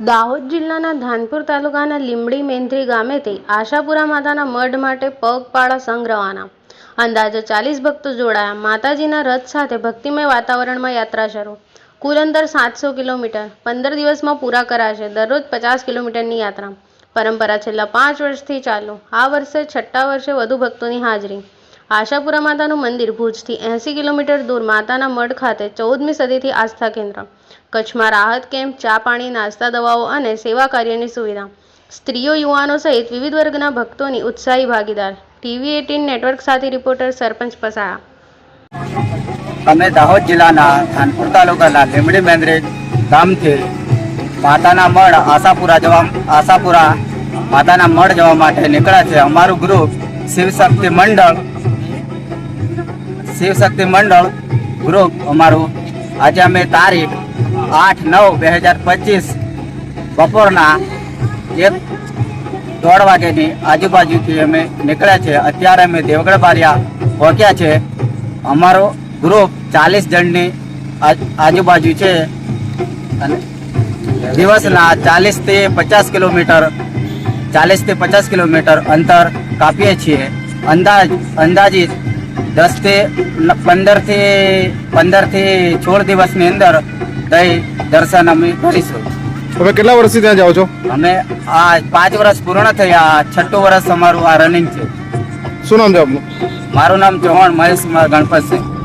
દાહોદ જિલ્લાના ધાનપુર તાલુકાના લીંબડી મેંત્રી ગામેથી આશાપુરા માતાના મઢ માટે પગપાળા સંઘ રવાના અંદાજે ચાલીસ ભક્તો જોડાયા. માતાજીના રથ સાથે ભક્તિમય વાતાવરણમાં યાત્રા શરૂ. કુલ અંતર સાતસો કિલોમીટર. પંદર દિવસમાં પૂરા કરાશે. દરરોજ પચાસ કિલોમીટરની યાત્રા. પરંપરા છેલ્લા પાંચ વર્ષથી ચાલુ. આ વર્ષે છઠ્ઠા વર્ષે વધુ ભક્તોની હાજરી. આશાપુરા માતાનું મંદિર ભુજથી એંસી કિલોમીટર દૂર માતાના મઢ ખાતે ચૌદમી સદીથી આસ્થા કેન્દ્ર. કચ્છમાં રાહત કેમ્પ, ચા પાણી, નાસ્તા, દવાઓ અને સેવા કાર્યની સુવિધા. સ્ત્રીઓ, યુવાનો સહિત વિવિધ વર્ગના ભક્તોની ઉત્સાહી ભાગીદાર. ટીવી એટીન નેટવર્ક સાથે રિપોર્ટર સરપંચ પસાયા અમે દાહોદ જિલ્લાના ખાનપુર તાલુકાના લીમડી મેંદરી ગામથી માતાના મઢ આશાપુરા જવા, આશાપુરા માતાના મઢ જવા માટે નીકળ્યા છે અમારું ગ્રુપ શિવશક્તિ મંડળ શિવશક્તિ મંડળ ગ્રુપ અમારું. આજે અમે તારીખ આઠ નવ બે હજાર પચીસ બપોરના એક દોઢ વાગ્યાની આજુબાજુથી અમે નીકળ્યા છે અત્યારે અમે દેવગઢ બારિયા પહોંચ્યા છે અમારો ગ્રુપ ચાલીસ જણની આજુબાજુ છે. અને દિવસના ચાલીસથી પચાસ કિલોમીટર, ચાલીસથી પચાસ કિલોમીટર અંતર કાપીએ છીએ. અંદાજ, અંદાજિત દસથી પંદરથી પંદરથી સોળ દિવસની અંદર દઈ દર્શન અમે કરીશું. તમે કેટલા વર્ષથી ત્યાં જાઓ છો? અમે આ પાંચ વર્ષ પૂર્ણ થયા છઠ્ઠું વર્ષ અમારું આ રનિંગ છે. શું નામ છે આપનું? મારું નામ ચૌહાણ મહેશ ગણપતસિંહ.